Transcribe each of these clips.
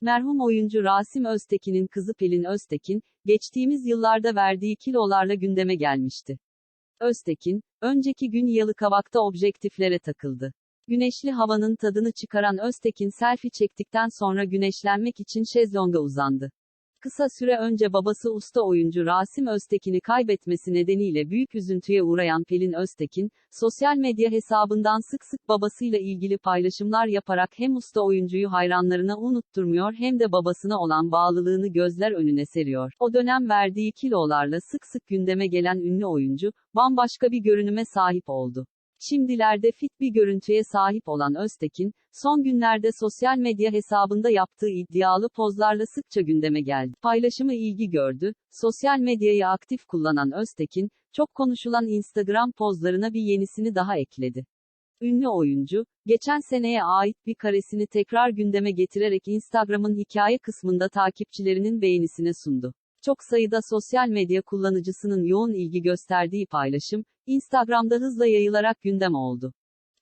Merhum oyuncu Rasim Öztekin'in kızı Pelin Öztekin, geçtiğimiz yıllarda verdiği kilolarla gündeme gelmişti. Öztekin, önceki gün Yalıkavak'ta objektiflere takıldı. Güneşli havanın tadını çıkaran Öztekin selfie çektikten sonra güneşlenmek için şezlonga uzandı. Kısa süre önce babası usta oyuncu Rasim Öztekin'i kaybetmesi nedeniyle büyük üzüntüye uğrayan Pelin Öztekin, sosyal medya hesabından sık sık babasıyla ilgili paylaşımlar yaparak hem usta oyuncuyu hayranlarına unutturmuyor hem de babasına olan bağlılığını gözler önüne seriyor. O dönem verdiği kilolarla sık sık gündeme gelen ünlü oyuncu, bambaşka bir görünüme sahip oldu. Şimdilerde fit bir görüntüye sahip olan Öztekin, son günlerde sosyal medya hesabında yaptığı iddialı pozlarla sıkça gündeme geldi. Paylaşımı ilgi gördü. Sosyal medyayı aktif kullanan Öztekin, çok konuşulan Instagram pozlarına bir yenisini daha ekledi. Ünlü oyuncu, geçen seneye ait bir karesini tekrar gündeme getirerek Instagram'ın hikaye kısmında takipçilerinin beğenisine sundu. Çok sayıda sosyal medya kullanıcısının yoğun ilgi gösterdiği paylaşım, Instagram'da hızla yayılarak gündem oldu.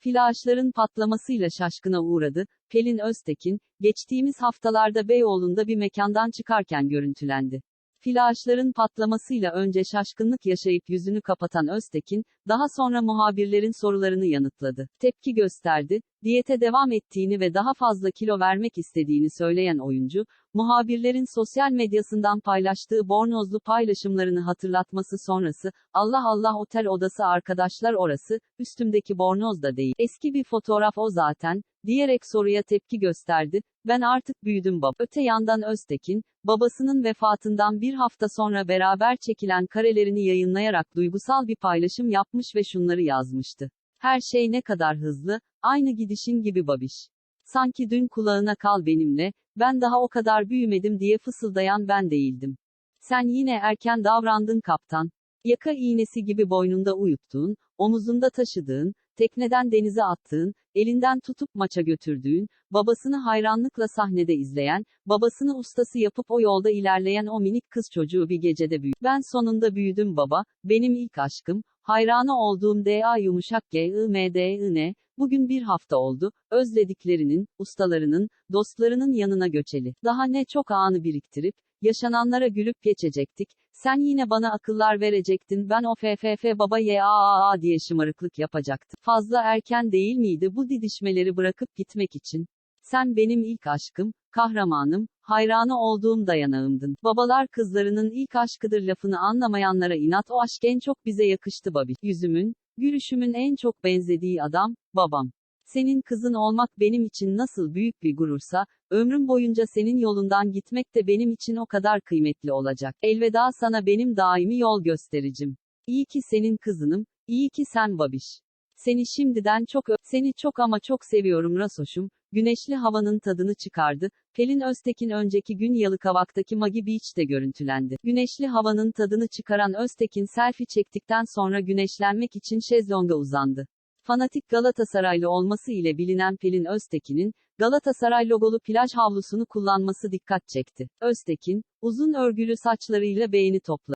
Flaşların patlamasıyla şaşkına uğradı. Pelin Öztekin, geçtiğimiz haftalarda Beyoğlu'nda bir mekandan çıkarken görüntülendi. Flaşların patlamasıyla önce şaşkınlık yaşayıp yüzünü kapatan Öztekin, daha sonra muhabirlerin sorularını yanıtladı. Tepki gösterdi, diyete devam ettiğini ve daha fazla kilo vermek istediğini söyleyen oyuncu, muhabirlerin sosyal medyasından paylaştığı bornozlu paylaşımlarını hatırlatması sonrası, Allah Allah otel odası arkadaşlar orası, üstümdeki bornoz da değil, eski bir fotoğraf o zaten, diyerek soruya tepki gösterdi, ben artık büyüdüm bab. Öte yandan Öztekin, babasının vefatından bir hafta sonra beraber çekilen karelerini yayınlayarak duygusal bir paylaşım yapmış ve şunları yazmıştı. Her şey ne kadar hızlı, aynı gidişin gibi babiş. Sanki dün kulağına kal benimle, ben daha o kadar büyümedim diye fısıldayan ben değildim. Sen yine erken davrandın kaptan. Yaka iğnesi gibi boynunda uyuttuğun, omuzunda taşıdığın, tekneden denize attığın, elinden tutup maça götürdüğün, babasını hayranlıkla sahnede izleyen, babasını ustası yapıp o yolda ilerleyen o minik kız çocuğu bir gecede büyüdü. Ben sonunda büyüdüm baba, benim ilk aşkım, hayranı olduğum D.A. yumuşak G.I.M.D.I.N. Bugün bir hafta oldu, özlediklerinin, ustalarının, dostlarının yanına göçeli. Daha ne çok anı biriktirip, yaşananlara gülüp geçecektik, sen yine bana akıllar verecektin ben o FFF baba ya a a diye şımarıklık yapacaktım. Fazla erken değil miydi bu didişmeleri bırakıp gitmek için? Sen benim ilk aşkım, kahramanım, hayranı olduğum dayanağımdın. Babalar kızlarının ilk aşkıdır lafını anlamayanlara inat o aşk en çok bize yakıştı babi. Yüzümün, gülüşümün en çok benzediği adam, babam. Senin kızın olmak benim için nasıl büyük bir gurursa, ömrüm boyunca senin yolundan gitmek de benim için o kadar kıymetli olacak. Elveda sana benim daimi yol göstericim. İyi ki senin kızınım, iyi ki sen babiş. Seni şimdiden çok ö- seni çok ama çok seviyorum Rasoş'um. Güneşli havanın tadını çıkardı. Pelin Öztekin önceki gün Yalıkavak'taki Magi Beach'te görüntülendi. Güneşli havanın tadını çıkaran Öztekin selfie çektikten sonra güneşlenmek için şezlonga uzandı. Fanatik Galatasaraylı olması ile bilinen Pelin Öztekin'in, Galatasaray logolu plaj havlusunu kullanması dikkat çekti. Öztekin, uzun örgülü saçlarıyla beğeni topladı.